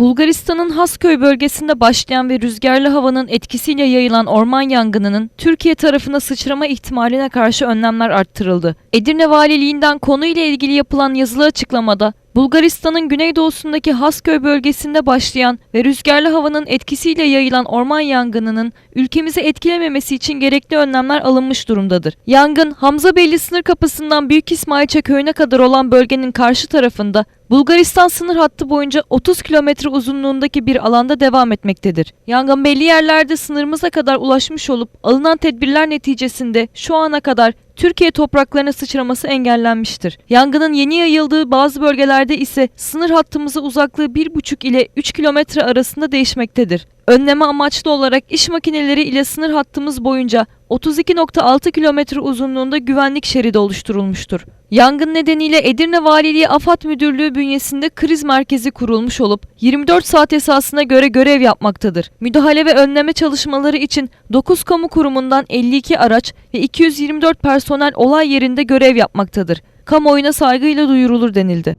Bulgaristan'ın Hasköy bölgesinde başlayan ve rüzgarlı havanın etkisiyle yayılan orman yangınının Türkiye tarafına sıçrama ihtimaline karşı önlemler arttırıldı. Edirne Valiliğinden konuyla ilgili yapılan yazılı açıklamada Bulgaristan'ın güneydoğusundaki Hasköy bölgesinde başlayan ve rüzgarlı havanın etkisiyle yayılan orman yangınının ülkemizi etkilememesi için gerekli önlemler alınmış durumdadır. Yangın Hamzabeyli sınır kapısından Büyük İsmailçe köyüne kadar olan bölgenin karşı tarafında Bulgaristan sınır hattı boyunca 30 kilometre uzunluğundaki bir alanda devam etmektedir. Yangın belli yerlerde sınırımıza kadar ulaşmış olup alınan tedbirler neticesinde şu ana kadar Türkiye topraklarına sıçraması engellenmiştir. Yangının yeni yayıldığı bazı bölgelerde ise sınır hattımıza uzaklığı 1,5 ile 3 kilometre arasında değişmektedir. Önleme amaçlı olarak iş makineleri ile sınır hattımız boyunca 32.6 kilometre uzunluğunda güvenlik şeridi oluşturulmuştur. Yangın nedeniyle Edirne Valiliği AFAD Müdürlüğü bünyesinde kriz merkezi kurulmuş olup 24 saat esasına göre görev yapmaktadır. Müdahale ve önleme çalışmaları için 9 kamu kurumundan 52 araç ve 224 personel olay yerinde görev yapmaktadır. Kamuoyuna saygıyla duyurulur denildi.